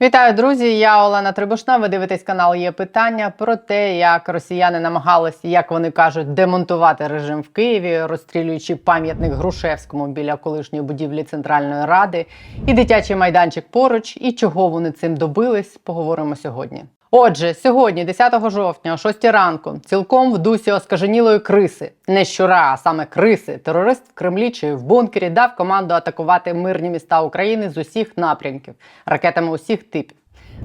Вітаю, друзі! Я Олена Трибушна. Ви дивитесь канал Є питання про те, як росіяни намагалися, як вони кажуть, демонтувати режим в Києві, розстрілюючи пам'ятник Грушевському біля колишньої будівлі Центральної Ради і дитячий майданчик поруч. І чого вони цим добились, поговоримо сьогодні. Отже, сьогодні, 10 жовтня, о 6 ранку, цілком в дусі оскаженілої криси, не щура, а саме криси, терорист в Кремлі чи в бункері дав команду атакувати мирні міста України з усіх напрямків, ракетами усіх типів.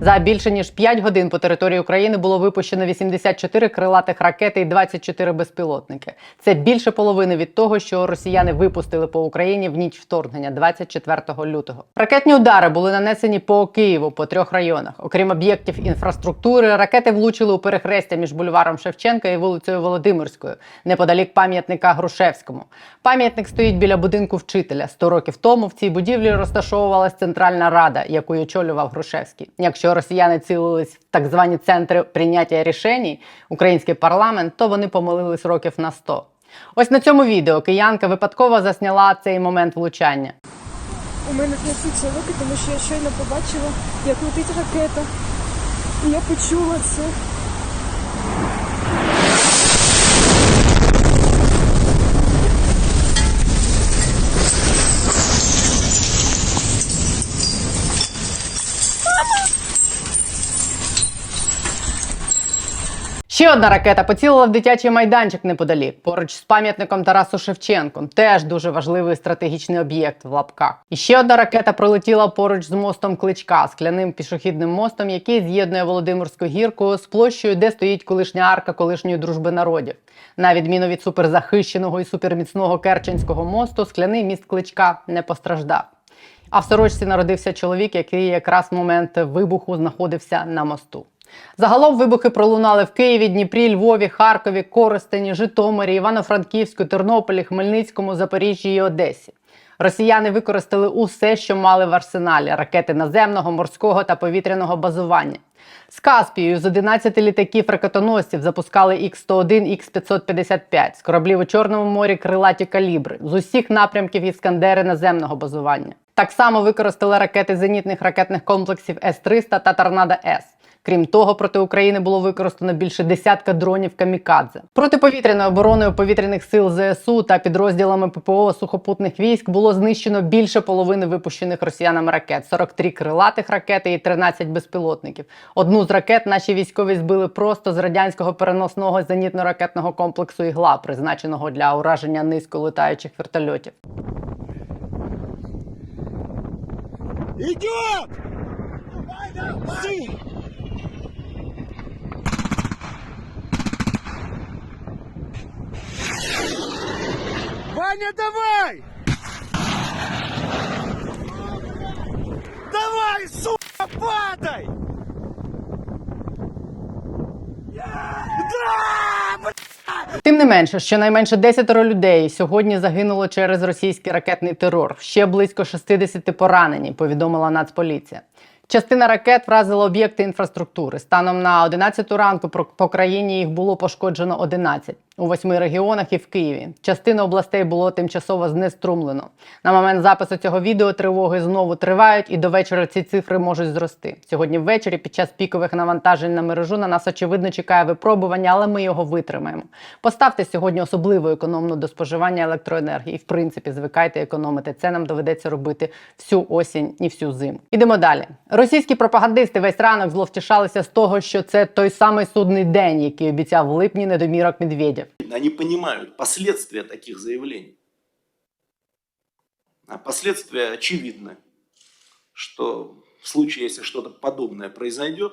За більше ніж 5 годин по території України було випущено 84 крилатих ракети і 24 безпілотники. Це більше половини від того, що росіяни випустили по Україні в ніч вторгнення 24 лютого. Ракетні удари були нанесені по Києву по трьох районах. Окрім об'єктів інфраструктури, ракети влучили у перехрестя між бульваром Шевченка і вулицею Володимирською, неподалік пам'ятника Грушевському. Пам'ятник стоїть біля будинку вчителя. 100 років тому в цій будівлі розташовувалась Центральна Рада, яку очолював Грушевський. Якщо росіяни цілились в так звані центри прийняття рішень, український парламент, то вони помилились років на 100. Ось на цьому відео киянка випадково засняла цей момент влучання. У мене трясуться руки, тому що я щойно побачила, як летить ракета. І я почула це. Ще одна ракета поцілила в дитячий майданчик неподалік, поруч з пам'ятником Тарасу Шевченку. Теж дуже важливий стратегічний об'єкт в лапках. І ще одна ракета пролетіла поруч з мостом Кличка, скляним пішохідним мостом, який з'єднує Володимирську гірку з площею, де стоїть колишня арка колишньої дружби народів. На відміну від суперзахищеного і суперміцного Керченського мосту, скляний міст Кличка не постраждав. А в сорочці народився чоловік, який якраз в момент вибуху знаходився на мосту. Загалом вибухи пролунали в Києві, Дніпрі, Львові, Харкові, Коростені, Житомирі, Івано-Франківську, Тернополі, Хмельницькому, Запоріжжі і Одесі. Росіяни використали усе, що мали в арсеналі: ракети наземного, морського та повітряного базування. З Каспією з 11 літаків ракетоносців запускали Х-101, Х-555, з кораблів у Чорному морі крилаті калібри, з усіх напрямків іскандери наземного базування. Так само використали ракети зенітних ракетних комплексів С-300 та Торнадо С. Крім того, проти України було використано більше десятка дронів камікадзе. Протиповітряною обороною повітряних сил ЗСУ та підрозділами ППО сухопутних військ було знищено більше половини випущених росіянами ракет: 43 крилатих ракети і 13 безпілотників. Одну з ракет наші військові збили просто з радянського переносного зенітно-ракетного комплексу ігла, призначеного для ураження низьколетаючих вертольотів. Идет! Сын! Ваня, давай! Давай, сука, падай! Да! Тим не менше, щонайменше 10 людей сьогодні загинуло через російський ракетний терор. Ще близько 60 поранені, повідомила Нацполіція. Частина ракет вразила об'єкти інфраструктури. Станом на 11 ранку по країні їх було пошкоджено 11. у восьми регіонах і в Києві. Частину областей було тимчасово знеструмлено. На момент запису цього відео тривоги знову тривають, і до вечора ці цифри можуть зрости. Сьогодні ввечері, під час пікових навантажень на мережу, на нас очевидно чекає випробування, але ми його витримаємо. Поставте сьогодні особливо економно до споживання електроенергії. В принципі, звикайте економити. Це нам доведеться робити всю осінь і всю зиму. Ідемо далі. Російські пропагандисти весь ранок зловтішалися з того, що це той самий судний день, який обіцяв в липні недомірок Медведєв. Они понимают последствия таких заявлений. А последствия очевидны, что в случае, если что-то подобное произойдет,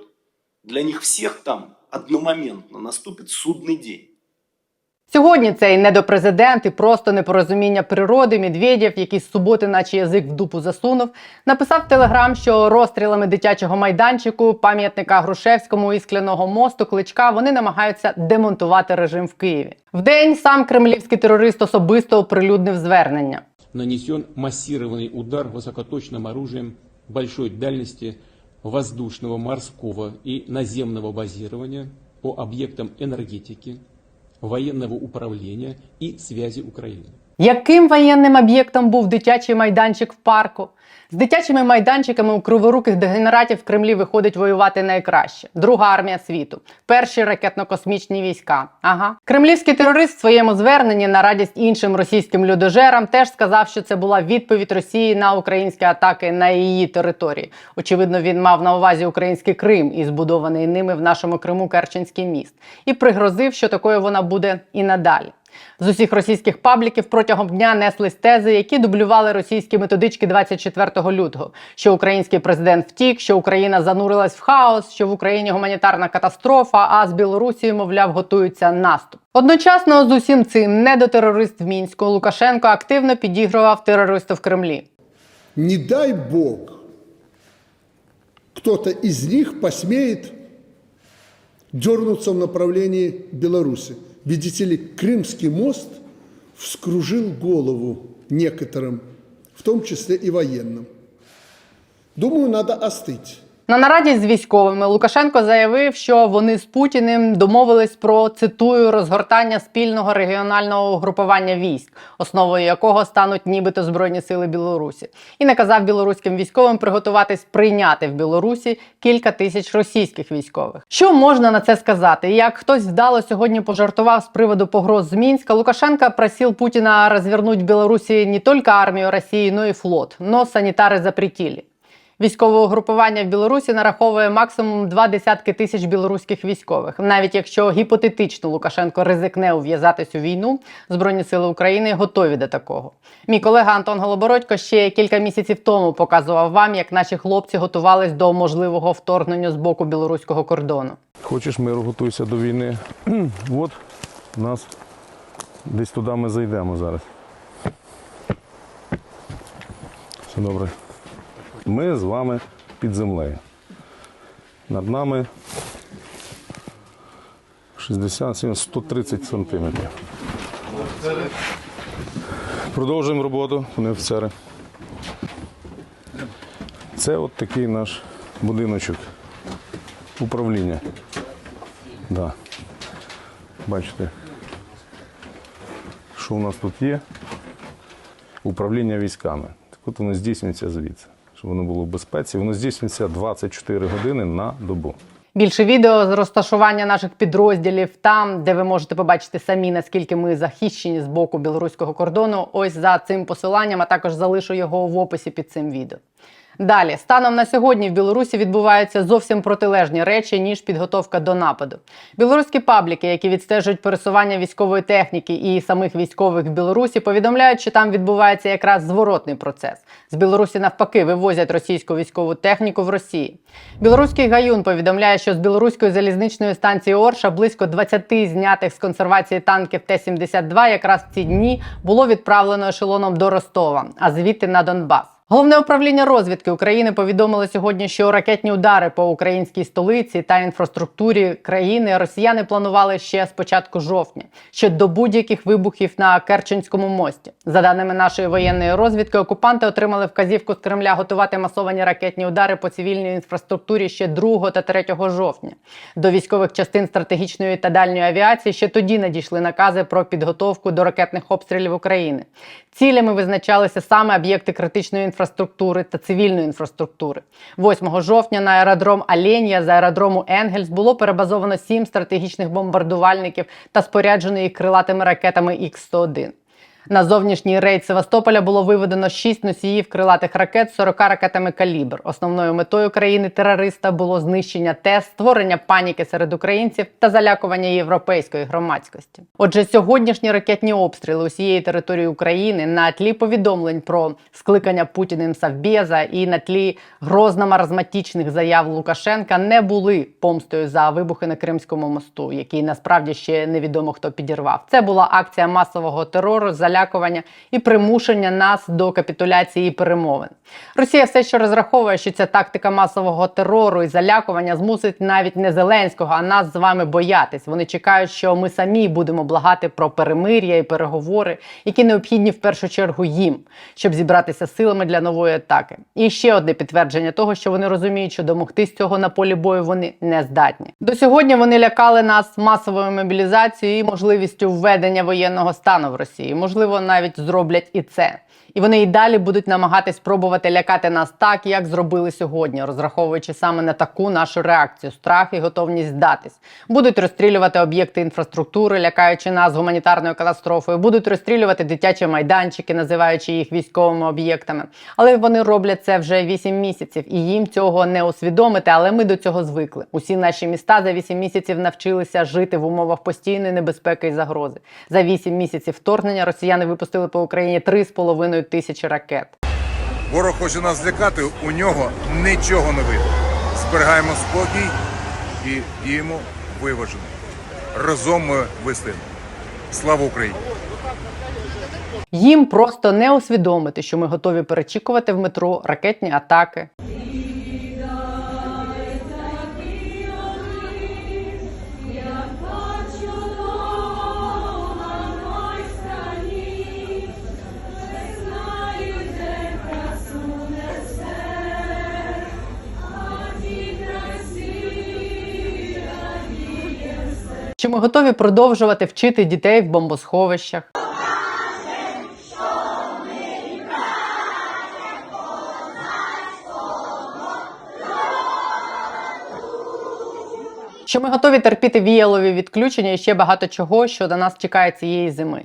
для них всех там одномоментно наступит судный день. Сьогодні цей недопрезидент і просто непорозуміння природи Медведєв, який з суботи, наче язик в дупу засунув, написав в телеграм, що розстрілами дитячого майданчику, пам'ятника Грушевському і скляного мосту кличка вони намагаються демонтувати режим в Києві. Вдень сам кремлівський терорист особисто оприлюднив звернення. нанесен массированный удар высокоточным оружием большой дальности воздушного, морского и наземного базирования по объектам энергетики, военного управления и связи Украины. Яким воєнним об'єктом був дитячий майданчик в парку? З дитячими майданчиками у криворуких дегенератів в Кремлі виходить воювати найкраще. Друга армія світу, перші ракетно-космічні війська. Ага, кремлівський терорист в своєму зверненні на радість іншим російським людожерам теж сказав, що це була відповідь Росії на українські атаки на її території. Очевидно, він мав на увазі український Крим і збудований ними в нашому Криму Керченський міст, і пригрозив, що такою вона буде і надалі. З усіх російських пабліків протягом дня неслись тези, які дублювали російські методички 24 лютого. Що український президент втік, що Україна занурилась в хаос, що в Україні гуманітарна катастрофа, а з Білорусією, мовляв, готується наступ. Одночасно з усім цим недотерорист в мінську Лукашенко активно підігрував терористу в Кремлі. не дай Бог, кто-то из них посмеет дернуться в направлении Беларуси. Видите ли, Крымский мост вскружил голову некоторым, в том числе и военным. Думаю, надо остыть. На нараді з військовими Лукашенко заявив, що вони з Путіним домовились про цитую розгортання спільного регіонального угрупування військ, основою якого стануть нібито збройні сили Білорусі, і наказав білоруським військовим приготуватись прийняти в Білорусі кілька тисяч російських військових. Що можна на це сказати? Як хтось вдало сьогодні пожартував з приводу погроз з Мінська, Лукашенко просив Путіна розвернуть в Білорусі не тільки армію Росії, но і флот, но санітари запретили. Військове угрупування в Білорусі нараховує максимум два десятки тисяч білоруських військових. Навіть якщо гіпотетично Лукашенко ризикне ув'язатись у війну, Збройні сили України готові до такого. Мій колега Антон Голобородько ще кілька місяців тому показував вам, як наші хлопці готувались до можливого вторгнення з боку білоруського кордону. Хочеш миру, готуйся до війни. От нас десь туди ми зайдемо зараз. Все добре. Ми з вами під землею. Над нами 60, 70, 130 сантиметрів. Продовжуємо роботу, вони офіцери. Це от такий наш будиночок управління. Да. Бачите, що у нас тут є? Управління військами. Так от воно здійснюється звідси, щоб воно було в безпеці. Воно здійснюється 24 години на добу. Більше відео з розташування наших підрозділів там, де ви можете побачити самі, наскільки ми захищені з боку білоруського кордону. Ось за цим посиланням, а також залишу його в описі під цим відео. Далі, станом на сьогодні в Білорусі відбуваються зовсім протилежні речі ніж підготовка до нападу. Білоруські пабліки, які відстежують пересування військової техніки і самих військових в Білорусі, повідомляють, що там відбувається якраз зворотний процес. З Білорусі навпаки вивозять російську військову техніку в Росії. Білоруський гаюн повідомляє, що з білоруської залізничної станції Орша близько 20 знятих з консервації танків Т-72 якраз в ці дні було відправлено ешелоном до Ростова, а звідти на Донбас. Головне управління розвідки України повідомило сьогодні, що ракетні удари по українській столиці та інфраструктурі країни росіяни планували ще з початку жовтня, ще до будь-яких вибухів на Керченському мості. За даними нашої воєнної розвідки, окупанти отримали вказівку з Кремля готувати масовані ракетні удари по цивільній інфраструктурі ще 2 та 3 жовтня. До військових частин стратегічної та дальньої авіації ще тоді надійшли накази про підготовку до ракетних обстрілів України. Цілями визначалися саме об'єкти критичної інфраструктури та цивільної інфраструктури. 8 жовтня на аеродром Аленія з аеродрому Енгельс було перебазовано сім стратегічних бомбардувальників та спорядженої крилатими ракетами Х-101. На зовнішній рейд Севастополя було виведено 6 носіїв крилатих ракет з 40 ракетами калібр. Основною метою країни-терориста було знищення ТЕС, створення паніки серед українців та залякування європейської громадськості. Отже, сьогоднішні ракетні обстріли усієї території України на тлі повідомлень про скликання Путіним Совбеза і на тлі грозно-маразматичних заяв Лукашенка не були помстою за вибухи на Кримському мосту, який насправді ще невідомо хто підірвав. Це була акція масового терору, залякування і примушення нас до капітуляції і перемовин. Росія все ще розраховує, що ця тактика масового терору і залякування змусить навіть не Зеленського, а нас з вами боятись. Вони чекають, що ми самі будемо благати про перемир'я і переговори, які необхідні в першу чергу їм, щоб зібратися силами для нової атаки. І ще одне підтвердження того, що вони розуміють, що домогтись цього на полі бою вони не здатні. До сьогодні вони лякали нас масовою мобілізацією і можливістю введення воєнного стану в Росії. Можливо, можливо, навіть зроблять і це. І вони і далі будуть намагатись пробувати лякати нас так, як зробили сьогодні, розраховуючи саме на таку нашу реакцію страх і готовність здатись. Будуть розстрілювати об'єкти інфраструктури, лякаючи нас гуманітарною катастрофою, будуть розстрілювати дитячі майданчики, називаючи їх військовими об'єктами. Але вони роблять це вже 8 місяців, і їм цього не усвідомити. Але ми до цього звикли. Усі наші міста за 8 місяців навчилися жити в умовах постійної небезпеки і загрози. За 8 місяців вторгнення росіяни випустили по Україні 3,5 тисячі ракет. Ворог хоче нас злякати, у нього нічого не вийде. Зберігаємо спокій і діємо виважено. Разом ми вистоїмо. Слава Україні! Їм просто не усвідомити, що ми готові перечікувати в метро ракетні атаки. Ми готові продовжувати вчити дітей в бомбосховищах. Що ми готові терпіти віялові відключення і ще багато чого, що до нас чекає цієї зими.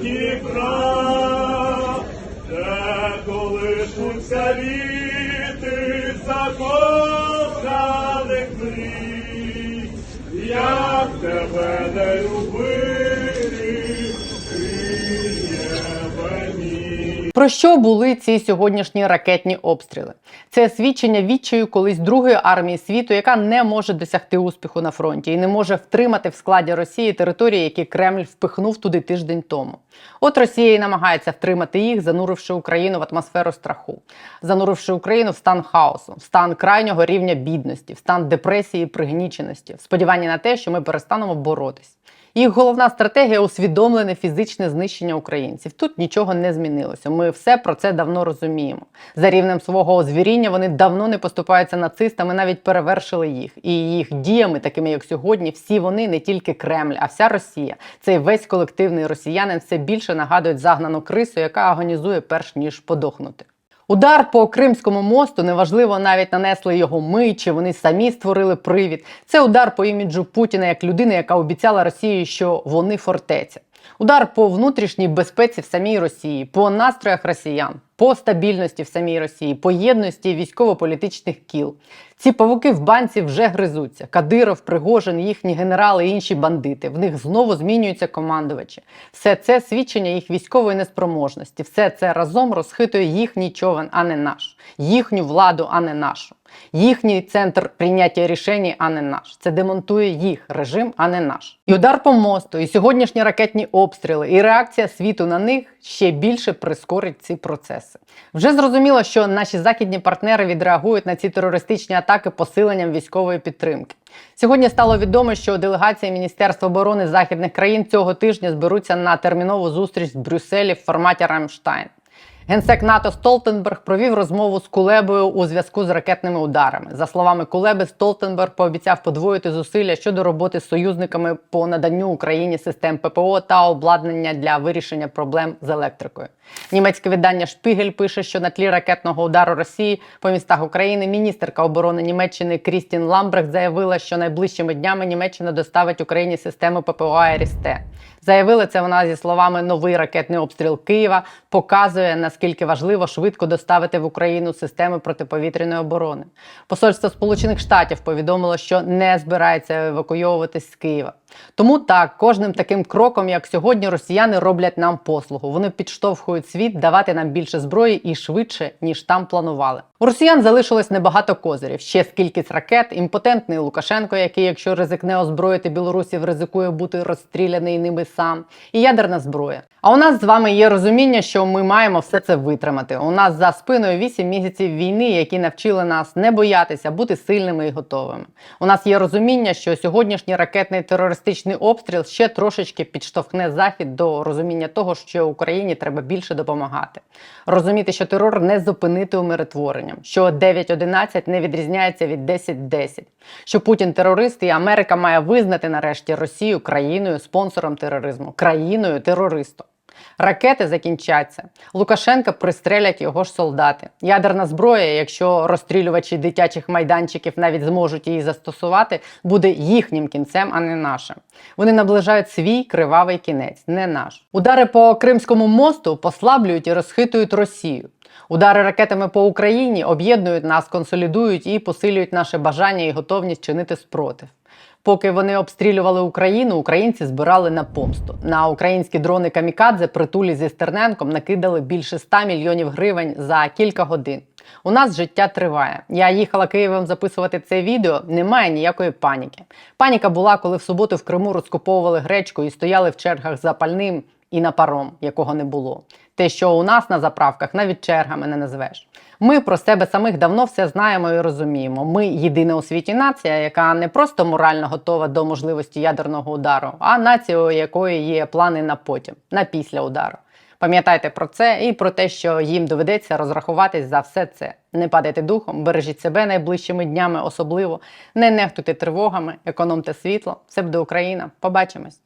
Дніпра, де колишуться віти як Про що були ці сьогоднішні ракетні обстріли? Це свідчення відчаю колись другої армії світу, яка не може досягти успіху на фронті і не може втримати в складі Росії території, які Кремль впихнув туди тиждень тому. От Росія і намагається втримати їх, зануривши Україну в атмосферу страху, зануривши Україну в стан хаосу, в стан крайнього рівня бідності, в стан депресії і пригніченості, в сподіванні на те, що ми перестанемо боротись. Їх головна стратегія усвідомлене фізичне знищення українців. Тут нічого не змінилося. Ми все про це давно розуміємо. За рівнем свого озвіріння вони давно не поступаються нацистами, навіть перевершили їх. І їх діями, такими як сьогодні, всі вони не тільки Кремль, а вся Росія. Цей весь колективний росіянин все більше нагадують загнану крису, яка агонізує перш ніж подохнути. Удар по Кримському мосту неважливо навіть нанесли його ми, чи вони самі створили привід. Це удар по іміджу Путіна як людини, яка обіцяла Росії, що вони фортеця. Удар по внутрішній безпеці в самій Росії, по настроях росіян, по стабільності в самій Росії, по єдності військово-політичних кіл. Ці павуки в банці вже гризуться. Кадиров, Пригожин, їхні генерали і інші бандити. В них знову змінюються командувачі. Все це свідчення їх військової неспроможності. Все це разом розхитує їхній човен, а не наш, їхню владу, а не нашу. Їхній центр прийняття рішень, а не наш. Це демонтує їх режим, а не наш. І удар по мосту, і сьогоднішні ракетні обстріли, і реакція світу на них ще більше прискорить ці процеси. Вже зрозуміло, що наші західні партнери відреагують на ці терористичні атаки посиленням військової підтримки. Сьогодні стало відомо, що делегації Міністерства оборони західних країн цього тижня зберуться на термінову зустріч в Брюсселі в форматі Рамштайн. Генсек НАТО Столтенберг провів розмову з Кулебою у зв'язку з ракетними ударами. За словами Кулеби, Столтенберг пообіцяв подвоїти зусилля щодо роботи з союзниками по наданню Україні систем ППО та обладнання для вирішення проблем з електрикою. Німецьке видання Шпігель пише, що на тлі ракетного удару Росії по містах України міністерка оборони Німеччини Крістін Ламбрехт заявила, що найближчими днями Німеччина доставить Україні систему ППО «Айріс-Т». Заявила це вона зі словами новий ракетний обстріл Києва показує наскільки важливо швидко доставити в Україну системи протиповітряної оборони. Посольство Сполучених Штатів повідомило, що не збирається евакуйовуватись з Києва. Тому так, кожним таким кроком, як сьогодні, росіяни роблять нам послугу. Вони підштовхують світ давати нам більше зброї і швидше, ніж там планували. У росіян залишилось небагато козирів. Ще скількись ракет, імпотентний Лукашенко, який, якщо ризикне озброїти білорусів, ризикує бути розстріляний ними сам, і ядерна зброя. А у нас з вами є розуміння, що ми маємо все це витримати. У нас за спиною 8 місяців війни, які навчили нас не боятися, бути сильними і готовими. У нас є розуміння, що сьогоднішній ракетний терористичний обстріл ще трошечки підштовхне захід до розуміння того, що Україні треба більше допомагати. Розуміти, що терор не зупинити умиротворенням, що 9.11 не відрізняється від 10.10, що Путін терорист і Америка має визнати нарешті Росію країною спонсором тероризму, країною терористом. Ракети закінчаться. Лукашенка пристрелять його ж солдати. Ядерна зброя, якщо розстрілювачі дитячих майданчиків навіть зможуть її застосувати, буде їхнім кінцем, а не нашим. Вони наближають свій кривавий кінець, не наш. Удари по Кримському мосту послаблюють і розхитують Росію. Удари ракетами по Україні об'єднують нас, консолідують і посилюють наше бажання і готовність чинити спротив. Поки вони обстрілювали Україну, українці збирали на помсту. На українські дрони камікадзе притулі зі Стерненком накидали більше 100 мільйонів гривень за кілька годин. У нас життя триває. Я їхала Києвом записувати це відео. Немає ніякої паніки. Паніка була, коли в суботу в Криму розкуповували гречку і стояли в чергах за пальним і на паром, якого не було. Те, що у нас на заправках навіть чергами не назвеш. Ми про себе самих давно все знаємо і розуміємо. Ми єдина у світі нація, яка не просто морально готова до можливості ядерного удару, а нація, у якої є плани на потім, на після удару. Пам'ятайте про це і про те, що їм доведеться розрахуватись за все це. Не падайте духом, бережіть себе найближчими днями, особливо не нехтуйте тривогами, економте світло. Все буде Україна. Побачимось.